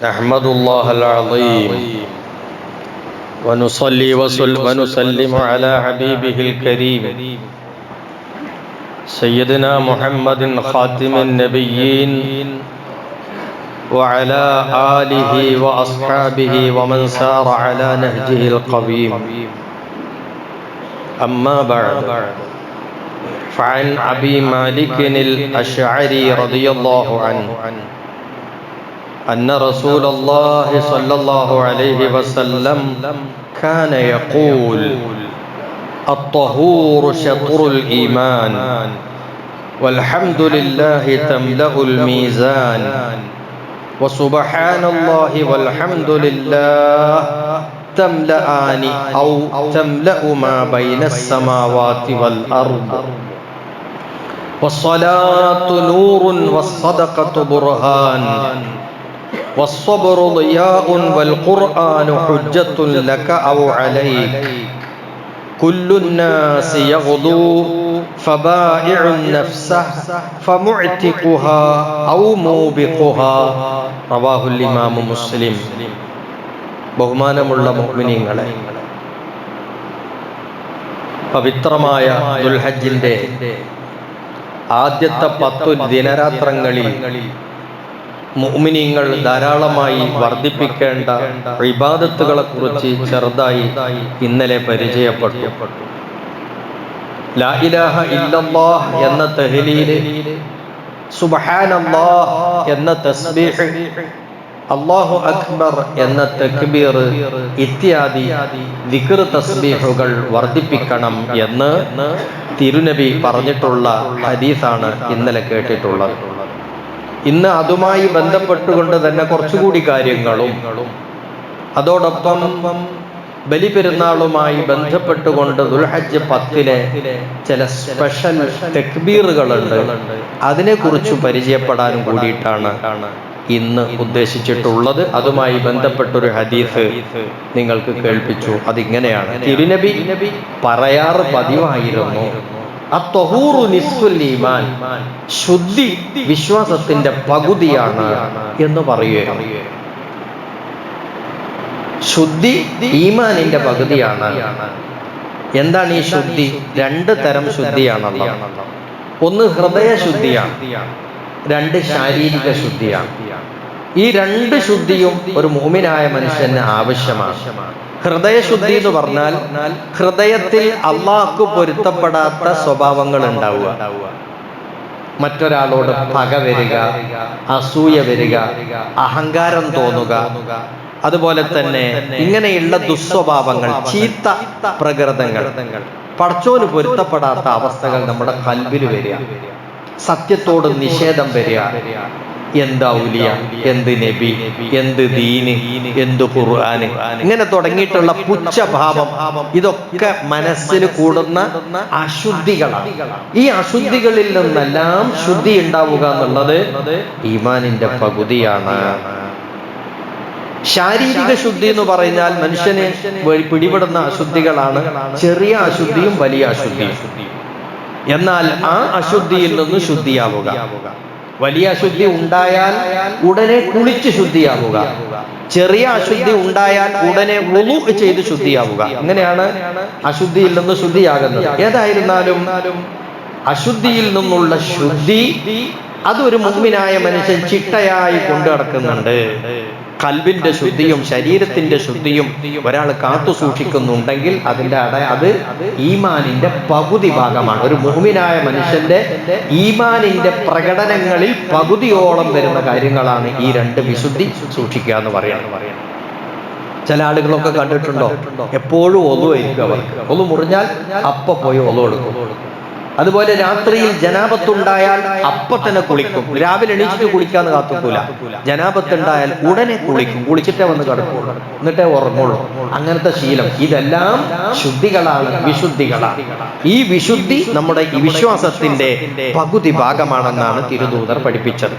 نحمد الله العظيم. ونصلي ونسلم على حبيبه الكريم. سيدنا محمد خاتم النبيين وعلى آله وأصحابه ومن سار على نهجه القويم. أما بعد فعن أبي مالك الأشعري رضي الله عنه. أن رسول الله صلى الله عليه وسلم كان يقول الطهور شطر الإيمان والحمد لله تملأ الميزان وسبحان الله والحمد لله تملأان أو تملأ ما بين السماوات والأرض. والصلاة نور والصدقة برهان. والصبر ضياء والقرآن حجة لك أو عليك كل الناس يغدو فبائع نفسه فمعتقها أو موبقها رواه الإمام مسلم ബഹുമാനമുള്ള മുഅ്മിനീങ്ങളെ പവിത്രമായ ദുൽഹജ്ജിന്റെ ആദ്യത്തെ പത്തു ദിനരാത്രങ്ങളിൽ മുഅ്മിനീങ്ങൾ ധാരാളമായി വർദ്ധിപ്പിക്കേണ്ട ഇബാദത്തുകളെ കുറിച്ച് ചെറുതായി ഇന്നലെ പരിചയപ്പെട്ടു. ലാ ഇലാഹ ഇല്ലല്ലാഹ് എന്ന തഹ്ലീൽ സുബ്ഹാനല്ലാഹ് എന്ന തസ്ബീഹ് അള്ളാഹു അക്ബർ എന്ന തക്ബീർ ഇത്യാദി ദിക്ർ തസ്ബീഹുകൾ വർദ്ധിപ്പിക്കണം എന്ന് തിരുനബി പറഞ്ഞിട്ടുള്ള ഹദീസാണ് ഇന്നലെ കേട്ടിട്ടുള്ളത്. ഇന്ന് അതുമായി ബന്ധപ്പെട്ടുകൊണ്ട് തന്നെ കുറച്ചുകൂടി കാര്യങ്ങളും. അതോടൊപ്പം ബലിപെരുന്നാളുമായി ബന്ധപ്പെട്ടുകൊണ്ട് ദുൽഹജ്ജ് പത്തിലെ ചില സ്പെഷ്യൽ തെക്ബീറുകളുണ്ട്. അതിനെക്കുറിച്ച് പരിചയപ്പെടാനും കൂടിയിട്ടാണ് ഇന്ന് ഉദ്ദേശിച്ചിട്ടുള്ളത്. അതുമായി ബന്ധപ്പെട്ടൊരു ഹദീസ് നിങ്ങൾക്ക് കേൾപ്പിച്ചു. അതിങ്ങനെയാണ്. തിരുനബി പറയാറ് പതിവായിരുന്നു. ഈമാൻ ശുദ്ധി വിശ്വാസത്തിന്റെ പകുതിയാണ് എന്ന് പറയുക ശുദ്ധി ഈമാനിന്റെ പകുതിയാണ്. എന്താണ് ഈ ശുദ്ധി? രണ്ട് തരം ശുദ്ധിയാണല്ലോ. ഒന്ന് ഹൃദയ ശുദ്ധിയാണ് രണ്ട് ശാരീരിക ശുദ്ധിയാണ്. ഈ രണ്ട് ശുദ്ധിയും ഒരു മൂമിനായ മനുഷ്യന് ആവശ്യമാണ്. ഹൃദയശുദ്ധി എന്ന് പറഞ്ഞാൽ ഹൃദയത്തിൽ അള്ളാഹ്ക്ക് പൊരുത്തപ്പെടാത്ത സ്വഭാവങ്ങൾ ഉണ്ടാവുക. മറ്റൊരാളോട് പക വരിക അസൂയ വരിക അഹങ്കാരം തോന്നുക. അതുപോലെ തന്നെ ഇങ്ങനെയുള്ള ദുസ്വഭാവങ്ങൾ ചീത്ത പ്രകൃതങ്ങൾ. പടച്ചോന് പൊരുത്തപ്പെടാത്ത അവസ്ഥകൾ നമ്മുടെ കൽബിൽ വരിക. സത്യത്തോട് നിഷേധം വരിക. എന്ത് ഔലിയ എന്ത് നബി? എന്ത് ദീന്? എന്ത് ഖുർആന്? ഇങ്ങനെ തുടങ്ങിയിട്ടുള്ള പുച്ഛഭാവം. ഇതൊക്കെ മനസ്സിൽ കൂടുന്ന അശുദ്ധികളാണ്. ഈ അശുദ്ധികളിൽ നിന്നെല്ലാം ശുദ്ധി ഉണ്ടാവുക എന്നുള്ളത് ഈമാനിന്റെ പകുതിയാണ്. ശാരീരിക ശുദ്ധി എന്ന് പറഞ്ഞാൽ മനുഷ്യനെ പിടിപെടുന്ന അശുദ്ധികളാണ്. ചെറിയ അശുദ്ധിയും വലിയ അശുദ്ധിയും. എന്നാൽ ആ അശുദ്ധിയിൽ നിന്ന് ശുദ്ധിയാവുക. വലിയ അശുദ്ധി ഉണ്ടായാൽ ഉടനെ കുളിച്ച് ശുദ്ധിയാവുക. ചെറിയ അശുദ്ധി ഉണ്ടായാൽ ഉടനെ ഉളു ചെയ്ത് ശുദ്ധിയാവുക. ഇങ്ങനെയാണ് അശുദ്ധിയിൽ നിന്ന് ശുദ്ധിയാകുന്നത്. ഏതായിരുന്നാലും അശുദ്ധിയിൽ നിന്നുള്ള ശുദ്ധി അതൊരു മുമ്പിനായ മനുഷ്യൻ ചിട്ടയായി കൊണ്ടു നടക്കുന്നുണ്ട് കൽബിന്റെ ശുദ്ധിയും ശരീരത്തിന്റെ ശുദ്ധിയും ഒരാൾ കാത്തു സൂക്ഷിക്കുന്നുണ്ടെങ്കിൽ അതിന്റെ അട അത് ഈമാനിന്റെ പകുതി ഭാഗമാണ്. ഒരു മുഹ്മിനായ മനുഷ്യന്റെ ഈമാനിന്റെ പ്രകടനങ്ങളിൽ പകുതിയോളം വരുന്ന കാര്യങ്ങളാണ് ഈ രണ്ട് വിശുദ്ധി സൂക്ഷിക്കുക എന്ന് പറയുന്നത്. ചില ആളുകളൊക്കെ കണ്ടിട്ടുണ്ടോ? എപ്പോഴും ഒലുവായിരിക്കും അവർക്ക് ഒന്ന് മുറിഞ്ഞാൽ അപ്പ പോയി ഒതു എടുക്കും. അതുപോലെ രാത്രിയിൽ ജനാപത്തുണ്ടായാൽ അപ്പൊ തന്നെ കുളിക്കും. രാവിലെ എണീച്ചിട്ട് കുളിക്കാന്ന് കാത്തുക്കൂല. ജനാപത്തുണ്ടായാൽ ഉടനെ കുളിക്കും. കുളിച്ചിട്ടേ വന്ന് കിടക്കുള്ളൂ. എന്നിട്ടേ ഉറങ്ങുള്ളൂ. അങ്ങനത്തെ ശീലം. ഇതെല്ലാം ശുദ്ധികളാണ് വിശുദ്ധികളാണ്. ഈ വിശുദ്ധി നമ്മുടെ ഈ വിശ്വാസത്തിന്റെ പകുതി ഭാഗമാണെന്നാണ് തിരുദൂതർ പഠിപ്പിച്ചത്.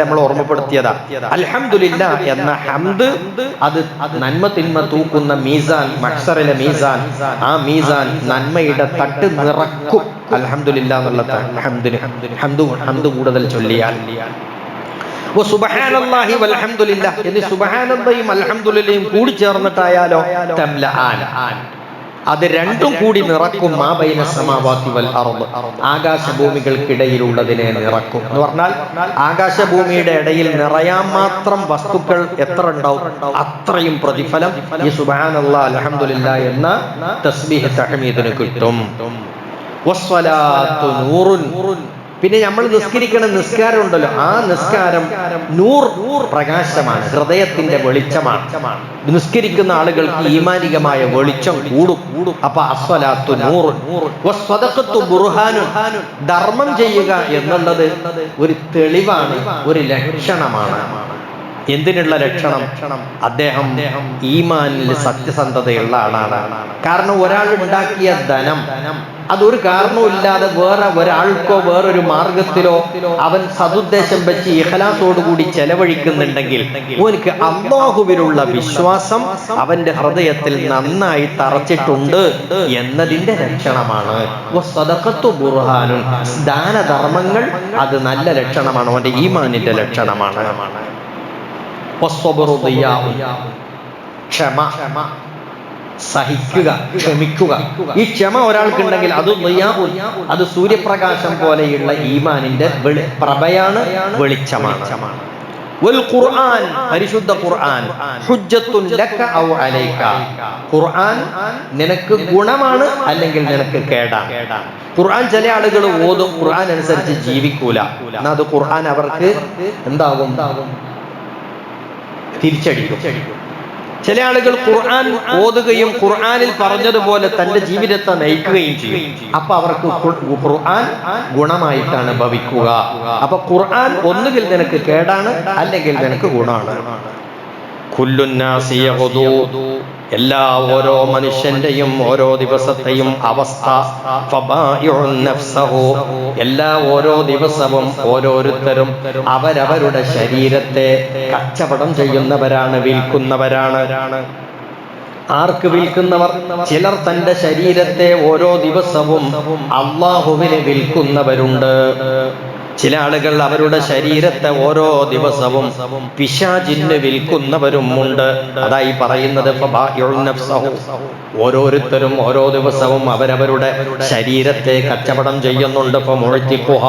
നമ്മൾ ഓർമ്മപ്പെടുത്തിയതാ. അൽഹംദുലില്ല എന്ന ഹംദ് അത് നന്മ തിന്മ തൂക്കുന്ന മീസാൻ മക്സറിലെ മീസാൻ. ആ മീസാൻ നന്മയുടെ തട്ട് നിറക്കും. അലഹമില്ല എന്നുള്ള ഹംദിന് ഹംദ് ഹംദ് കൂടുതൽ ചൊല്ലിയാൽ. എന്നീ സുബ്ഹാനല്ലാഹിയും അൽഹംദുലില്ലയും കൂടി ചേർന്നിട്ടായാലോ? തംലആൻ അത് രണ്ടും കൂടി നിറക്കും മാബൈന ബൈന സമാവാതി വൽ അർദ്. ആകാശഭൂമികൾക്കിടയിലുള്ളതിനെ നിറക്കും എന്ന് പറഞ്ഞാൽ ആകാശഭൂമിയുടെ ഇടയിൽ നിറയാൻ മാത്രം വസ്തുക്കൾ എത്ര ഉണ്ടാവും? അത്രയും പ്രതിഫലം ഈ സുബ്ഹാനല്ലാഹ് അലഹമില്ല എന്ന തസ്ബീഹ് തഹമീദിന് കിട്ടും. നൂറുൻ. പിന്നെ നമ്മൾ നിസ്കരിക്കണ നിസ്കാരം ഉണ്ടല്ലോ. ആ നിസ്കാരം നൂർ പ്രകാശമാണ്. ഹൃദയത്തിന്റെ വെളിച്ചമാണ്. നിസ്കരിക്കുന്ന ആളുകൾക്ക് ഈമാനികമായ വെളിച്ചം കൂടും. കൂടും. അപ്പൊ അസ്വലാത്തു നൂറുൻ സ്വതക്കത്തു ബുർഹാനു ധർമ്മം ചെയ്യുക എന്നുള്ളത് ഒരു തെളിവാണ് ഒരു ലക്ഷണമാണ്. എന്തിനുള്ള ലക്ഷണം? അദ്ദേഹം ഈമാനിൽ സത്യസന്ധതയുള്ള ആളാണ്. കാരണം ഒരാൾ ഉണ്ടാക്കിയ ധനം അതൊരു കാരണവുമില്ലാതെ വേറെ ഒരാൾക്കോ വേറൊരു മാർഗത്തിലോ അവൻ സതുദ്ദേശം വെച്ച് ഇഹലാസോടുകൂടി ചെലവഴിക്കുന്നുണ്ടെങ്കിൽ ഓനിക്ക് അള്ളാഹുവിലുള്ള വിശ്വാസം അവന്റെ ഹൃദയത്തിൽ നന്നായി തറച്ചിട്ടുണ്ട് എന്നതിന്റെ ലക്ഷണമാണ്. ദാനധർമ്മങ്ങൾ അത് നല്ല ലക്ഷണമാണ്. അവന്റെ ഈമാനിന്റെ ലക്ഷണമാണ്. ക്ഷമ സഹിക്കുക ക്ഷമിക്കുക. ഈ ക്ഷമ ഒരാൾക്കുണ്ടെങ്കിൽ അത്. അത് സൂര്യപ്രകാശം പോലെയുള്ള ഈമാനിന്റെ പ്രഭയാണ് വെളിച്ചമാണ്. ഖുർആൻ പരിശുദ്ധ ഖുർആൻ ഖുർആൻ നിനക്ക് ഗുണമാണ് അല്ലെങ്കിൽ നിനക്ക് കേടാണ്. ഖുർആൻ ചില ആളുകൾ ഓതും ഖുർആൻ അനുസരിച്ച് ജീവിക്കൂല. എന്നാ അത് ഖുർആൻ അവർക്ക് എന്താകും? തിരിച്ചടിക്കും. ചില ആളുകൾ ഖുർആൻ ഓതുകയും ഖുർആനിൽ പറഞ്ഞതുപോലെ തന്റെ ജീവിതത്തെ നയിക്കുകയും ചെയ്യും. അപ്പൊ അവർക്ക് ഖുർആൻ ഗുണമായിട്ടാണ് ഭവിക്കുക. അപ്പൊ ഖുർആൻ ഒന്നുകിൽ നിനക്ക് കേടാണ് അല്ലെങ്കിൽ നിനക്ക് ഗുണമാണ്. എല്ലാ ഓരോ മനുഷ്യന്റെയും ഓരോ ദിവസത്തെയും അവസ്ഥ. എല്ലാ ഓരോ ദിവസവും ഓരോരുത്തരും അവരവരുടെ ശരീരത്തെ കച്ചവടം ചെയ്യുന്നവരാണ് വിൽക്കുന്നവരാണ്. ആർക്ക് വിൽക്കുന്നവർ? ചിലർ തന്റെ ശരീരത്തെ ഓരോ ദിവസവും അള്ളാഹുവിന് വിൽക്കുന്നവരുണ്ട്. ചില ആളുകൾ അവരുടെ ശരീരത്തെ ഓരോ ദിവസവും പിശാചിന് വിൽക്കുന്നവരുമുണ്ട് അതായി പറയുന്നത്. ഓരോരുത്തരും ഓരോ ദിവസവും അവരവരുടെ ശരീരത്തെ കച്ചവടം ചെയ്യുന്നുണ്ട്. ഇപ്പൊ മുഴത്തിക്കുഹ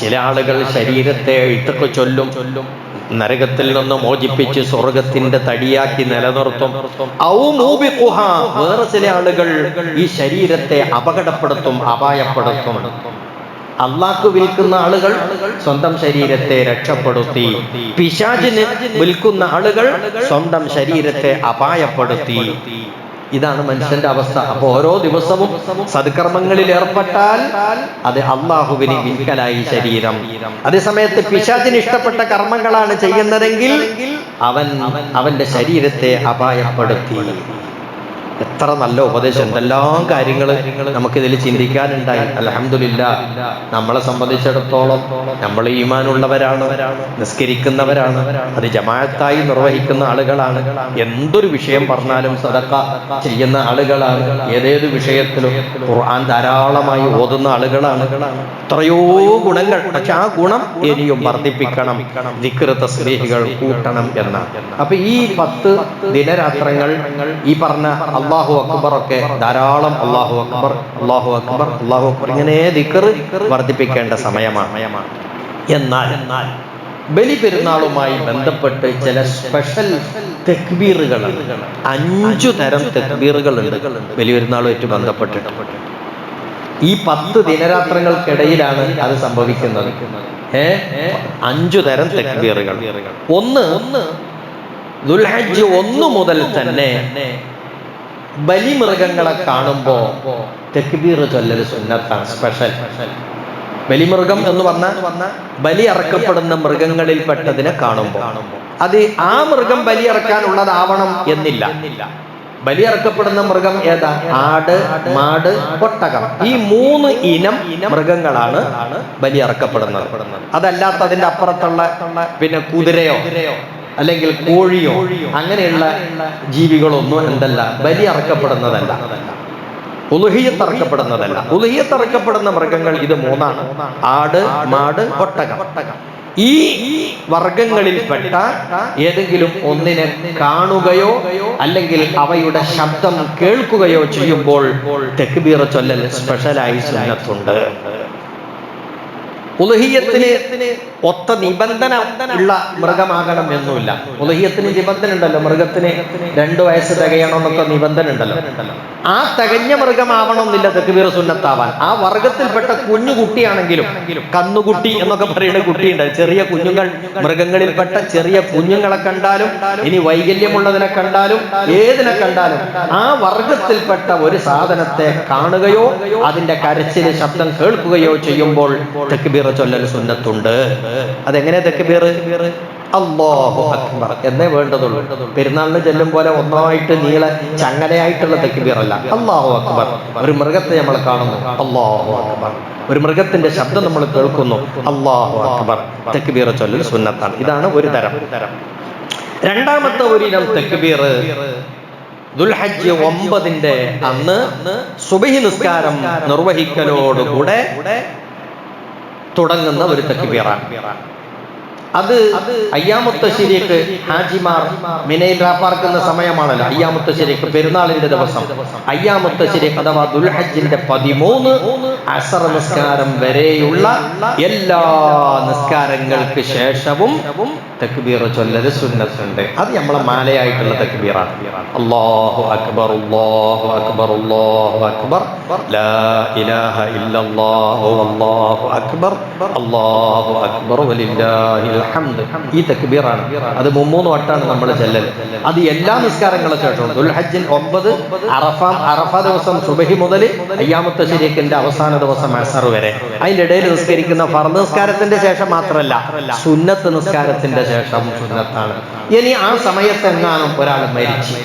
ചില ആളുകൾ ശരീരത്തെ ഇട്ടൊക്കെ ചൊല്ലും. നരകത്തിൽ നിന്ന് മോചിപ്പിച്ച് സ്വർഗത്തിന്റെ തടിയാക്കി നിലനിർത്തും. ഔ മൂബിഖുഹ. വേറെ ചില ആളുകൾ ഈ ശരീരത്തെ അപകടപ്പെടുത്തും അപായപ്പെടുത്തും. അള്ളാഹ്ക്ക് വിൽക്കുന്ന ആളുകൾ സ്വന്തം ശരീരത്തെ രക്ഷപ്പെടുത്തി. പിശാചിന് വിൽക്കുന്ന ആളുകൾ സ്വന്തം ശരീരത്തെ അപായപ്പെടുത്തി. ഇതാണ് മനുഷ്യന്റെ അവസ്ഥ. അപ്പൊ ഓരോ ദിവസവും സത്കർമ്മങ്ങളിൽ ഏർപ്പെട്ടാൽ അത് അള്ളാഹുവിന് വിൽക്കലായി ശരീരം. അതേസമയത്ത് പിശാചിന് ഇഷ്ടപ്പെട്ട കർമ്മങ്ങളാണ് ചെയ്യുന്നതെങ്കിൽ അവൻ അവന്റെ ശരീരത്തെ അപായപ്പെടുത്തി. എത്ര നല്ല ഉപദേശം. എന്തെല്ലാം കാര്യങ്ങൾ നമുക്കിതിൽ ചിന്തിക്കാനുണ്ടായി. അലഹമില്ല നമ്മളെ സംബന്ധിച്ചിടത്തോളം നമ്മൾ ഈമാനുള്ളവരാണ് നിസ്കരിക്കുന്നവരാണ് അത് ജമാഅത്തായി നിർവഹിക്കുന്ന ആളുകളാണ്. എന്തൊരു വിഷയം പറഞ്ഞാലും സദക്ക ചെയ്യുന്ന ആളുകളാണ്. ഏതേത് വിഷയത്തിലും ഖുർആൻ ധാരാളമായി ഓതുന്ന ആളുകളാണ്. എത്രയോ ഗുണങ്ങൾ. പക്ഷെ ആ ഗുണം ഇനിയും വർദ്ധിപ്പിക്കണം. ദിക്ർ തസ്ബീഹുകൾ കൂട്ടണം എന്നാണ്. അപ്പൊ ഈ പത്ത് ദിനരാത്രങ്ങൾ ഈ പറഞ്ഞ അള്ളാഹു അക്ബർ ഒക്കെ ധാരാളം അള്ളാഹു അക്ബർ അള്ളാഹു അക്ബർ അള്ളാഹു അക്ബർ ഇങ്ങനെ ദിക്ർ വർദ്ധിപ്പിക്കേണ്ട സമയമാണ്. എന്നാൽ ബലി പെരുന്നാളുമായി ബന്ധപ്പെട്ട് ചില സ്പെഷ്യൽ തെക്ബീറുകൾ അഞ്ചു തരം തെക്ബീറുകളുണ്ട് ബലി പെരുന്നാളുമായിട്ട് ബന്ധപ്പെട്ടിട്ട് ഈ പത്ത് ദിനരാത്രങ്ങൾക്കിടയിലാണ് അത് സംഭവിക്കുന്നത്. ഏ? അഞ്ചു തരം തെക്ബീറുകൾ. ഒന്ന് ദുൽഹജ്ജ് ഒന്ന് മുതൽ തന്നെ ബലിമൃഗങ്ങളെ കാണുമ്പോ തെക്ബീർ ചൊല്ലൽ സുന്നത്താണ് സ്പെഷ്യൽ ബലിമൃഗം എന്ന് വന്ന ബലി അറക്കപ്പെടുന്ന മൃഗങ്ങളിൽപ്പെട്ടതിനെ കാണുമ്പോൾ അത് ആ മൃഗം ബലി ഇറക്കാനുള്ളതാവണം എന്നില്ല. ബലി ഇറക്കപ്പെടുന്ന മൃഗം ഏതാ? ആട് മാട് ഒട്ടകം. ഈ മൂന്ന് ഇനം മൃഗങ്ങളാണ് ബലി ഇറക്കപ്പെടുന്നത് അതല്ലാത്ത അതിന്റെ അപ്പുറത്തുള്ള പിന്നെ കുതിരയോ? അല്ലെങ്കിൽ കോഴിയോ അങ്ങനെയുള്ള ജീവികളൊന്നും എന്തല്ല ബലി അറക്കപ്പെടുന്നതല്ല. ഉലുഹിയത്ത് അറക്കപ്പെടുന്നതല്ല. ഉലുഹിയത്ത് അറക്കപ്പെടുന്ന മൃഗങ്ങൾ ഇത് മൂന്നാണ്. ആട് മാട് ഒട്ടകം. ഈ വർഗങ്ങളിൽപ്പെട്ട ഏതെങ്കിലും ഒന്നിനെ കാണുകയോ അല്ലെങ്കിൽ അവയുടെ ശബ്ദം കേൾക്കുകയോ ചെയ്യുമ്പോൾ തെക്കുബീറ ചൊല്ലൽ സ്പെഷ്യലായി സുന്നത്തുണ്ട്. ഉലഹിയത്തിന് ഒത്ത നിബന്ധന ഉള്ള മൃഗമാകണം എന്നുമില്ല ഉലഹിയത്തിന് നിബന്ധന ഉണ്ടല്ലോ മൃഗത്തിന് രണ്ടു വയസ്സ് തികയണമെന്നൊക്കെ നിബന്ധന ഉണ്ടല്ലോ ആ തികഞ്ഞ മൃഗമാവണമെന്നില്ല തെക്കുവീർ സുന്നത്താവാൻ. ആ വർഗത്തിൽപ്പെട്ട കുഞ്ഞു കുട്ടിയാണെങ്കിലും കന്നുകുട്ടി എന്നൊക്കെ പറയുന്ന കുട്ടിയുണ്ട്. ചെറിയ കുഞ്ഞുങ്ങൾ മൃഗങ്ങളിൽപ്പെട്ട ചെറിയ കുഞ്ഞുങ്ങളെ കണ്ടാലും ഇനി വൈകല്യമുള്ളതിനെ കണ്ടാലും ഏതിനെ കണ്ടാലും ആ വർഗത്തിൽപ്പെട്ട ഒരു സാധനത്തെ കാണുകയോ അതിന്റെ കരച്ചിന് ശബ്ദം കേൾക്കുകയോ ചെയ്യുമ്പോൾ തെക്കുബീറ ചൊല്ലൽ സുന്നത്തുണ്ട്. അതെങ്ങനെ തെക്കുബീർ അള്ളാഹു അക്ബർ. എന്നേ വേണ്ടതുള്ളൂ. പെരുന്നാളിന് ചെല്ലും പോലെ ഒന്നായിട്ട് നീള ചങ്ങലയായിട്ടുള്ള തെക്കുബീറല്ല അള്ളാഹു അക്ബർ. ഒരു മൃഗത്തെ നമ്മൾ കാണുന്നു. അള്ളാഹു അക്ബർ. ഒരു മൃഗത്തിന്റെ ശബ്ദം നമ്മൾ കേൾക്കുന്നു. അള്ളാഹു അക്ബർ. തെക്കുബീറ ചൊല്ലൽ സുന്നത്താണ്. ഇതാണ് ഒരു തരം. രണ്ടാമത്തെ ഒരു ഇനം തെക്കുബീർ ദുൽഹജ്ജ് ഒമ്പതിന്റെ അന്ന് സുബഹി നിസ്കാരം നിർവഹിക്കലോടുകൂടെ തുടങ്ങുന്ന ഒരു തെക്കുബീറാണ് അത് അയ്യാമുത്തശ്ശേരിക്ക് ഹാജിമാർ മിനയിൽ റാപ്പാർക്കുന്ന സമയമാണല്ലോ. അയ്യാമുത്തശ്ശേരിക്ക് പെരുന്നാളിന്റെ ദിവസം. അയ്യാമുത്തശ്ശേരിക്ക് അഥവാ ദുൽഹജ്ജിന്റെ പതിമൂന്ന് അസർ നിസ്കാരം വരെയുള്ള എല്ലാ നിസ്കാരങ്ങൾക്ക് ശേഷവും തക്ബീർ ചൊല്ലല് സുന്നത്തുണ്ട്. അത് നമ്മളെ മാലയായിട്ടുള്ള തക്ബീറാണ്. അള്ളാഹു അക്ബർ അല്ലാഹു അക്ബർ അല്ലാഹു അക്ബർ. ലാ ഇലാഹ ഇല്ലല്ലാഹു അല്ലാഹു അക്ബർ. അല്ലാഹു അക്ബർ വലില്ലാഹിൽ ഹംദ് ഈ തക്ബീറാണ്. അത് മുമ്മൂന്ന് വട്ടാണ് നമ്മൾ ചെല്ലൽ അത് എല്ലാ നിസ്കാരങ്ങളും ശേഷവും ദുൽഹജ്ജിൻ ഒമ്പത് അറഫ അറഫ ദിവസം സുബഹി മുതൽ അയ്യാമത്തെ ശരീക്കിന്റെ അവസാന ദിവസം അസർ വരെ. അതിന്റെ ഇടയിൽ നിസ്കരിക്കുന്ന ഫർദ് നിസ്കാരത്തിന്റെ ശേഷം മാത്രമല്ല സുന്നത്ത് നിസ്കാരത്തിന്റെ ശേഷം സുന്നത്താണ്. ഇനി ആ സമയത്ത് എങ്ങാനും ഒരാൾ മരിച്ചു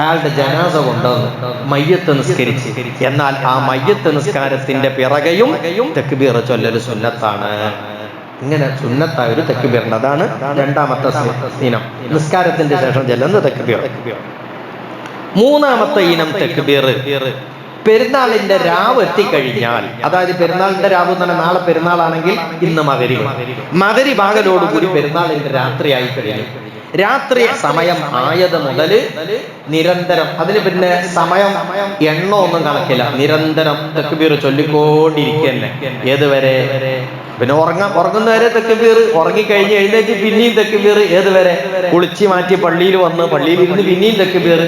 അയാളുടെ ജനാസ കൊണ്ടുവന്ന് മയ്യത്ത് നിസ്കരിച്ച് എന്നാൽ ആ മയ്യത്ത് നിസ്കാരത്തിന്റെ പിറകയും തെക്കുബീറ ചൊല്ലൽ സുന്നത്താണ്. ഇങ്ങനെ സുന്നത്തായ ഒരു തെക്കുബീറുണ്ട് അതാണ് രണ്ടാമത്തെ ഇനം. നിസ്കാരത്തിന്റെ ശേഷം ചെല്ലുന്ന തെക്കുബീർ. മൂന്നാമത്തെ ഇനം തെക്കുബീർ. പെരുന്നാളിന്റെ രാവ് എത്തിക്കഴിഞ്ഞാൽ അതായത് പെരുന്നാളിന്റെ രാവ് പറഞ്ഞാൽ നാളെ പെരുന്നാളാണെങ്കിൽ ഇന്ന് മകരി മകരി ഭാഗലോടുകൂടി പെരുന്നാളിന്റെ രാത്രിയായി കഴിഞ്ഞു രാത്രി സമയം ആയത് മുതൽ നിരന്തരം. അതിന് പിന്നെ സമയം എണ്ണ ഒന്നും കണക്കില്ല. നിരന്തരം തെക്കുബീർ ചൊല്ലിക്കൊണ്ടിരിക്കന്നെ. ഏതുവരെ? പിന്നെ ഉറങ്ങാൻ ഉറങ്ങുന്നവരെ തെക്കുബീർ ഉറങ്ങിക്കഴിഞ്ഞ് എഴുന്നേറ്റ് പിന്നെയും തെക്കുബീർ ഏതുവരെ? കുളിച്ച് മാറ്റി പള്ളിയിൽ വന്ന് പള്ളിയിൽ ഇരുന്ന് പിന്നെയും തെക്കുബീർ.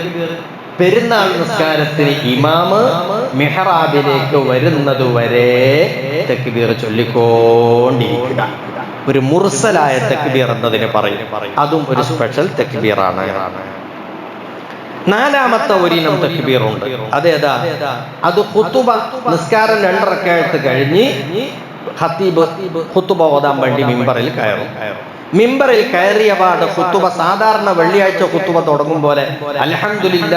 പെരുന്നാൾ നിസ്കാരത്തിന് ഇമാമ് മെഹറാബിലേക്ക് വരുന്നതുവരെ തെക്കുബീർ ചൊല്ലിക്കൊണ്ടിരിക്കുക. ഒരു മുർസലായ തെക്കുബീർ എന്നതിന് പറയും. അതും ഒരു സ്പെഷ്യൽ തെക്ബീറാണ് നാലാമത്തെ ഒരിനം തെക്ബീറുണ്ട് അതേതാ അത് ഹുത്തുബ നിസ്കാരം രണ്ടറക്കായിട്ട് കഴിഞ്ഞ് ഹത്തീബ് ഹുത്തുബ ഓതാൻ വേണ്ടി മിമ്പറിൽ കയറും. മിമ്പറിൽ കയറിയ പാട് കുത്തുവ സാധാരണ വെള്ളിയാഴ്ച കുത്തുവ തുടങ്ങും പോലെ. അലഹമില്ല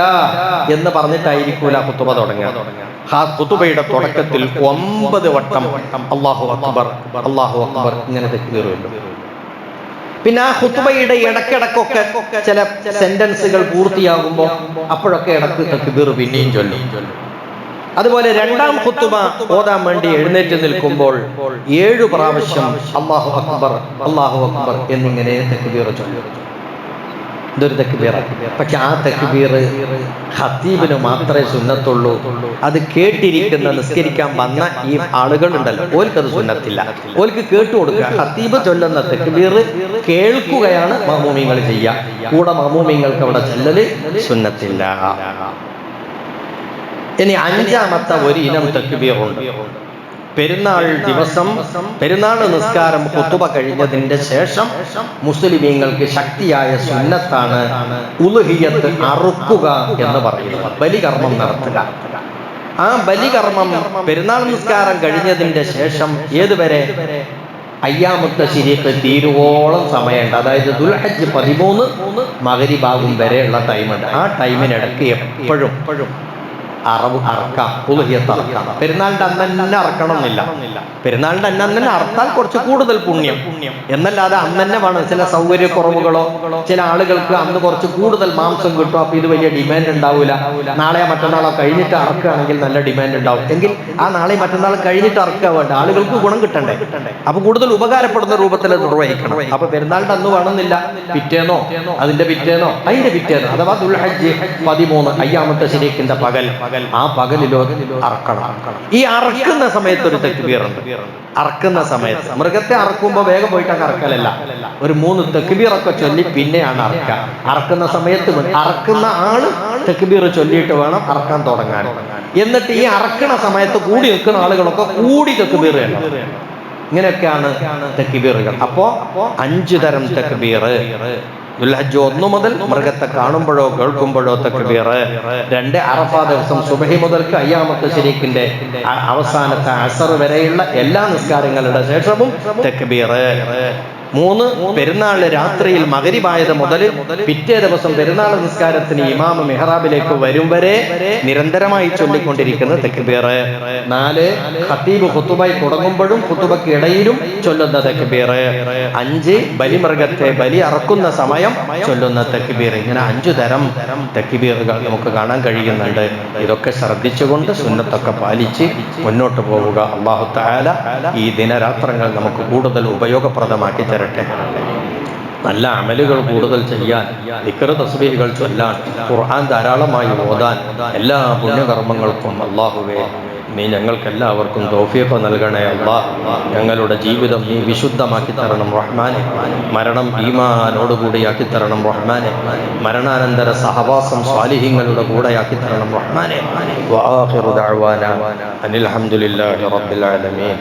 എന്ന് പറഞ്ഞിട്ടായിരിക്കൂല കുത്തുവ തുടങ്ങുക. ആ കുത്തുബയുടെ തുടക്കത്തിൽ ഒമ്പത് വട്ടം അള്ളാഹു അക്ബർ അള്ളാഹു അക്ബർ ഇങ്ങനെ തെക്കുവരുമല്ലോ പിന്നെ ആ ഹുത്തുബയുടെ ഇടക്കിടക്കൊക്കെ ചില സെന്റൻസുകൾ പൂർത്തിയാകുമ്പോൾ അപ്പോഴൊക്കെ ഇടയ്ക്ക് തെക്കുബീർ പിന്നെയും ചൊല്ലും. അതുപോലെ രണ്ടാം കുത്തുമ ഓതാൻ വേണ്ടി എഴുന്നേറ്റ് നിൽക്കുമ്പോൾ ഏഴു പ്രാവശ്യം അള്ളാഹു അക്ബർ അള്ളാഹു അക്ബർ എന്നിങ്ങനെ തെക്കുബീർ ചൊല്ലും. ഇതൊരു തെക്കുബീർ പക്ഷെ ആ തെക്കുബീർ ഹത്തീബിന് മാത്രമേ സുന്നത്തുള്ളൂ. അത് കേട്ടിരിക്കുന്ന നിസ്കരിക്കാൻ വന്ന ഈ ആളുകൾ ഉണ്ടല്ലോ ഓൽക്കത് സുന്നത്തില്ല. ഓൽക്ക് കേട്ടു കൊടുക്കുക. ഹത്തീബ് ചൊല്ലുന്ന തെക്കുബീർ കേൾക്കുകയാണ് മാമൂമിങ്ങൾ ചെയ്യുക. കൂടെ മാമൂമിങ്ങൾക്ക് അവിടെ ചെല്ലല് സുന്നത്തില്ല. ഇനി അഞ്ചാമത്തെ ഒരു ഇനം തക്ബീറുണ്ട്. പെരുന്നാൾ ദിവസം പെരുന്നാൾ നിസ്കാരം കുത്തുബ കഴിഞ്ഞതിന്റെ ശേഷം മുസ്ലിമീങ്ങൾക്ക് ശക്തിയായ സുന്നത്താണ് ഉലുഹിയത്ത് അറുക്കുക എന്ന് പറയുന്നത്. ബലികർമ്മം നടത്തുക. ആ ബലികർമ്മം പെരുന്നാൾ നിസ്കാരം കഴിഞ്ഞതിന്റെ ശേഷം ഏതുവരെ? അയ്യാമുത്ത ശരീരത്ത് തീരുവോളം സമയമുണ്ട്. അതായത് ദുൽഹജ്ജ് പതിമൂന്ന് മകരിഭാഗം വരെയുള്ള ടൈമുണ്ട് ആ ടൈമിനിടയ്ക്ക് എപ്പോഴും അറവ് അറക്കാം. ഉലുഹിയത്ത് അറക്കാം. പെരുന്നാളിന്റെ അന്ന് അറക്കണം എന്നില്ല പെരുന്നാളിന്റെ അന്ന് അറുത്താൽ കുറച്ച് കൂടുതൽ പുണ്യം. എന്നല്ലാതെ അന്ന് വേണം. ചില സൗകര്യക്കുറവുകളോ ചില ആളുകൾക്ക് അന്ന് കുറച്ച് കൂടുതൽ മാംസം കിട്ടും. അപ്പൊ ഇത് വലിയ ഡിമാൻഡ് ഉണ്ടാവില്ല നാളെ മറ്റന്നാളോ കഴിഞ്ഞിട്ട് അറക്കുകയാണെങ്കിൽ നല്ല ഡിമാൻഡ് ഉണ്ടാവും. എങ്കിൽ ആ നാളെ മറ്റന്നാൾ കഴിഞ്ഞിട്ട് അറക്കുക വേണ്ട. ആളുകൾക്ക് ഗുണം കിട്ടണ്ടേ? അപ്പൊ കൂടുതൽ ഉപകാരപ്പെടുന്ന രൂപത്തിൽ നിർവഹിക്കണം. അപ്പൊ പെരുന്നാളിന്റെ അന്ന് വേണമെന്നില്ല. പിറ്റേന്നോ? അതിന്റെ പിറ്റേന്നോ? അതിന്റെ പിറ്റേന്നോ? അഥവാ ദുൽഹജ്ജ് പതിമൂന്ന് അയ്യാമത്തെ ശരീക്കിന്റെ പകൽ. ആ പകലിലോ അറക്കണം. ഈ അറക്കുന്ന സമയത്ത് ഒരു തെക്കുബീറുണ്ട് അറക്കുന്ന സമയത്ത്. മൃഗത്തെ അറക്കുമ്പോൾ വേഗം പോയിട്ട് അങ്ങ് അറക്കലല്ല. ഒരു മൂന്ന് തെക്കുബീറൊക്കെ ചൊല്ലി പിന്നെയാണ് അറക്കുക അറക്കുന്ന സമയത്ത്. അറക്കുന്ന ആൾ തെക്കുബീർ ചൊല്ലിയിട്ട് വേണം അറക്കാൻ തുടങ്ങാൻ. എന്നിട്ട് ഈ അറക്കണ സമയത്ത് കൂടി നിൽക്കുന്ന ആളുകളൊക്കെ കൂടി തെക്കുബീർ ഇങ്ങനെയൊക്കെയാണ് തെക്കുബീറുകൾ. അപ്പോ അഞ്ചു തരം തെക്കുബീർ ദുൽഹജ്ജ് ഒന്നു മുതൽ മൃഗത്തെ കാണുമ്പോഴോ കേൾക്കുമ്പോഴോ തക്കബീറ് രണ്ട് അറഫ ദിവസം സുബഹി മുതൽക്ക് അയ്യാമത്ത് ശരീക്കിന്റെ അവസാനത്തെ അസർ വരെയുള്ള എല്ലാ നിസ്കാരങ്ങളുടെ ശേഷവും തക്ബീർ മൂന്ന് പെരുന്നാൾ രാത്രിയിൽ മകരിവായത് മുതൽ പിറ്റേ ദിവസം പെരുന്നാൾ നിസ്കാരത്തിന് ഇമാമ മെഹ്റാബിലേക്ക് വരും വരെ നിരന്തരമായി ചൊല്ലിക്കൊണ്ടിരിക്കുന്ന തെക്കുബീർ നാല് ഖത്തീബ് ഖുത്തുബായി തുടങ്ങുമ്പോഴും ഖുത്തുബയ്ക്ക് ഇടയിലും ചൊല്ലുന്ന തെക്കുബീർ അഞ്ച് ബലിമൃഗത്തെ ബലി അറക്കുന്ന സമയം ചൊല്ലുന്ന തെക്കുബീർ ഇങ്ങനെ അഞ്ചു തരം തെക്കുബീറുകൾ നമുക്ക് കാണാൻ കഴിയുന്നുണ്ട്. ഇതൊക്കെ ശ്രദ്ധിച്ചുകൊണ്ട് സുന്നത്തൊക്കെ പാലിച്ച് മുന്നോട്ട് പോവുക. അള്ളാഹു താല ഈ ദിനരാത്രങ്ങൾ നമുക്ക് കൂടുതൽ ഉപയോഗപ്രദമാക്കി തരട്ടെ നല്ല അമലുകൾ കൂടുതൽ ചെയ്യാൻ നിക്കറ് തസ്ബീഹുകൾ ചൊല്ലാൻ ഖുർആൻ ധാരാളമായി ഓതാൻ എല്ലാ പുണ്യകർമ്മങ്ങൾക്കും അള്ളാഹുവേ നീ ഞങ്ങൾക്കെല്ലാവർക്കും തോഫിയൊക്കെ നൽകണേ അള്ളാ ഞങ്ങളുടെ ജീവിതം നീ വിശുദ്ധമാക്കി തരണം റഹ്മാനെ. മരണം ഈമാനോടുകൂടിയാക്കി തരണം റഹ്മാനെ. മരണാനന്തര സഹവാസം സ്വാലിഹ്യങ്ങളുടെ കൂടെയാക്കി തരണം റഹ്മാനെ. അനിൽ ഹംദുലില്ലാഹി റബ്ബിൽ ആലമീൻ.